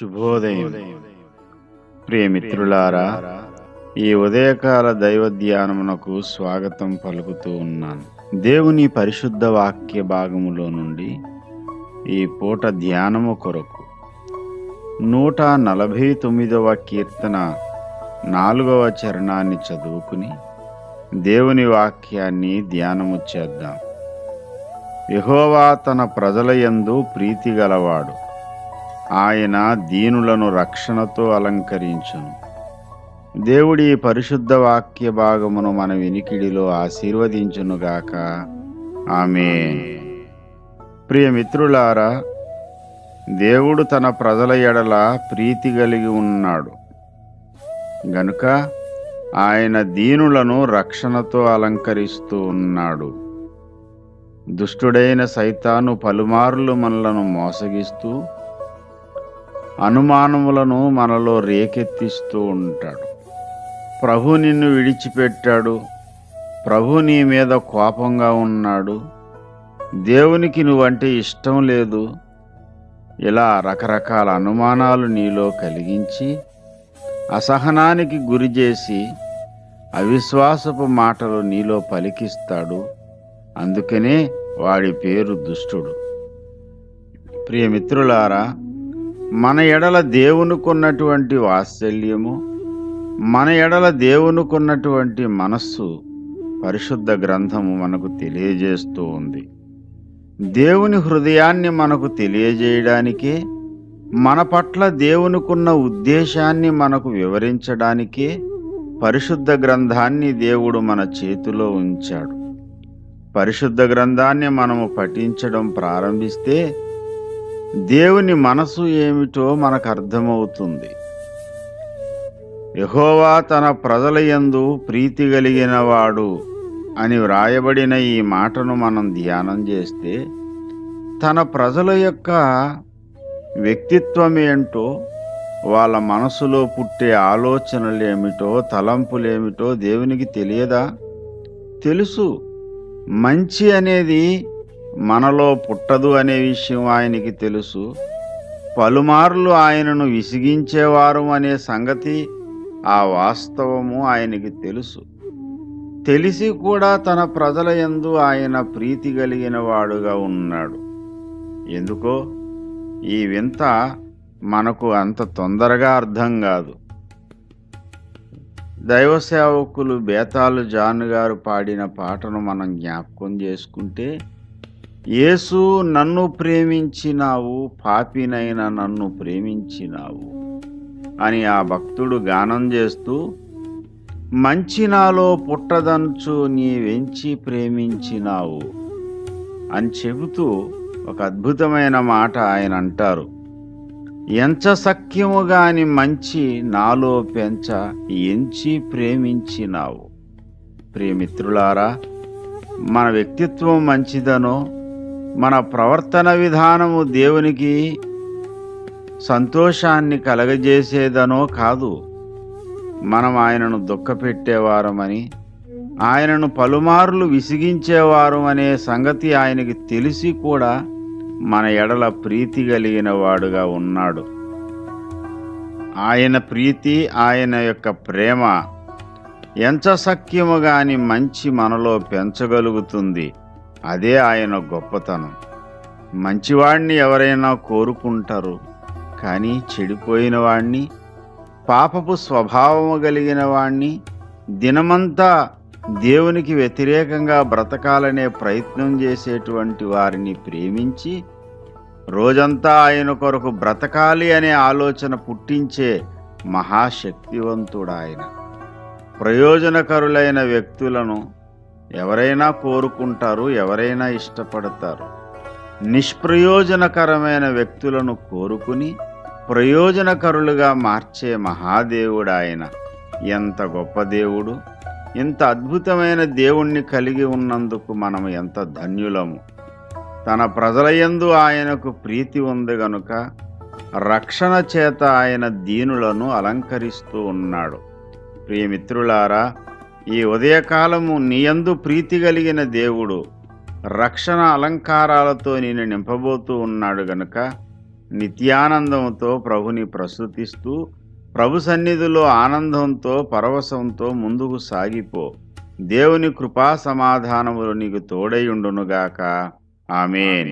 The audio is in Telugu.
శుభోదయం. ప్రియమిత్రులారా ఈ ఉదయకాల దైవ ధ్యానమునకు స్వాగతం పలుకుతూ ఉన్నాను. దేవుని పరిశుద్ధ వాక్య భాగములో నుండి ఈ పూట ధ్యానము కొరకు నూట నలభై తొమ్మిదవ కీర్తన నాలుగవ చరణాన్ని చదువుకుని దేవుని వాక్యాన్ని ధ్యానము చేద్దాం. యెహోవా తన ప్రజల యందు ప్రీతి గలవాడు. ఆయన దీనులను రక్షణతో అలంకరించును. దేవుడి పరిశుద్ధ వాక్య భాగమును మన వినికిడిలో ఆశీర్వదించునుగాక. ఆమె ప్రియమిత్రులారా దేవుడు తన ప్రజల ఎడల ప్రీతి కలిగి ఉన్నాడు. గనుక ఆయన దీనులను రక్షణతో అలంకరిస్తూ ఉన్నాడు. దుష్టుడైన సైతాను పలుమార్లు మనలను మోసగిస్తూ అనుమానములను మనలో రేకెత్తిస్తూ ఉంటాడు. ప్రభు నిన్ను విడిచిపెట్టాడు. ప్రభు నీ మీద కోపంగా ఉన్నాడు. దేవునికి నువ్వంటే ఇష్టం లేదు. ఇలా రకరకాల అనుమానాలు నీలో కలిగించి అసహనానికి గురి చేసి అవిశ్వాసపు మాటలు నీలో పలికిస్తాడు. అందుకనే వాడి పేరు దుష్టుడు. ప్రియమిత్రులారా మన ఎడల దేవునికున్నటువంటి వాత్సల్యము మన ఎడల దేవునికున్నటువంటి మనస్సు పరిశుద్ధ గ్రంథము మనకు తెలియజేస్తూ ఉంది. దేవుని హృదయాన్ని మనకు తెలియజేయడానికే మన పట్ల దేవునికున్న ఉద్దేశాన్ని మనకు వివరించడానికే పరిశుద్ధ గ్రంథాన్ని దేవుడు మన చేతిలో ఉంచాడు. పరిశుద్ధ గ్రంథాన్ని మనము పఠించడం ప్రారంభిస్తే దేవుని మనసు ఏమిటో మనకు అర్థమవుతుంది. యహోవా తన ప్రజల యందు ప్రీతి కలిగినవాడు అని వ్రాయబడిన ఈ మాటను మనం ధ్యానం చేస్తే తన ప్రజల యొక్క వ్యక్తిత్వం ఏంటో వాళ్ళ మనసులో పుట్టే ఆలోచనలేమిటో తలంపులేమిటో దేవునికి తెలియదా? తెలుసు. మంచి అనేది మనలో పుట్టదు అనే విషయం ఆయనకి తెలుసు. పలుమార్లు ఆయనను విసిగించేవారు అనే సంగతి ఆ వాస్తవము ఆయనకి తెలుసు. తెలిసి కూడా తన ప్రజల యందు ఆయన ప్రీతి కలిగిన వాడుగా ఉన్నాడు. ఎందుకో? ఈ వింత మనకు అంత తొందరగా అర్థం కాదు. దైవ సేవకులు బేతాలు జాన్ గారు పాడిన పాటను మనం జ్ఞాపకం చేసుకుంటే యేసు నన్ను ప్రేమించినావు పాపినైన నన్ను ప్రేమించినావు అని ఆ భక్తుడు గానం చేస్తూ మంచి నాలో పుట్టదంచు నీ వెంచి ప్రేమించినావు? అని చెబుతూ ఒక అద్భుతమైన మాట ఆయన అంటారు. ఎంచ సఖ్యముగాని మంచి నాలో పెంచ ఎంచి ప్రేమించినావు. ప్రియమిత్రులారా మన వ్యక్తిత్వం మంచిదనో మన ప్రవర్తన విధానము దేవునికి సంతోషాన్ని కలగజేసేదనో కాదు. మనం ఆయనను దుఃఖపెట్టేవారమని ఆయనను పలుమార్లు విసిగించేవారు అనే సంగతి ఆయనకి తెలిసి కూడా మన ఎడల ప్రీతి కలిగిన వాడుగా ఉన్నాడు. ఆయన ప్రీతి ఆయన యొక్క ప్రేమ ఎంత గాని మంచి మనలో పెంచగలుగుతుంది. అదే ఆయన గొప్పతనం. మంచివాడిని ఎవరైనా కోరుకుంటారు కానీ చెడిపోయిన వాణ్ణి పాపపు స్వభావము కలిగిన వాణ్ణి దినమంతా దేవునికి వ్యతిరేకంగా బ్రతకాలనే ప్రయత్నం చేసేటువంటి వారిని ప్రేమించి రోజంతా ఆయన కొరకు బ్రతకాలి అనే ఆలోచన పుట్టించే మహాశక్తివంతుడు ఆయన ప్రయోజనకరులైన వ్యక్తులను ఎవరైనా కోరుకుంటారు ఎవరైనా ఇష్టపడతారు. నిష్ప్రయోజనకరమైన వ్యక్తులను కోరుకుని ప్రయోజనకరులుగా మార్చే మహాదేవుడు ఆయన ఎంత గొప్ప దేవుడు ఇంత అద్భుతమైన దేవుణ్ణి కలిగి ఉన్నందుకు మనం ఎంత ధన్యులము. తన ప్రజలయందు ఆయనకు ప్రీతి ఉంది గనుక రక్షణ చేత ఆయన దీనులను అలంకరిస్తూ ఉన్నాడు. ప్రియమిత్రులారా ఈ ఉదయకాలము నీయందు ప్రీతి కలిగిన దేవుడు రక్షణ అలంకారాలతో నేను నింపబోతూ ఉన్నాడు గనుక నిత్యానందంతో ప్రభుని ప్రస్తుతిస్తూ ప్రభు సన్నిధిలో ఆనందంతో పరవశంతో ముందుకు సాగిపో. దేవుని కృపా సమాధానములు నీకు తోడై ఉండునుగాక. ఆమెన్.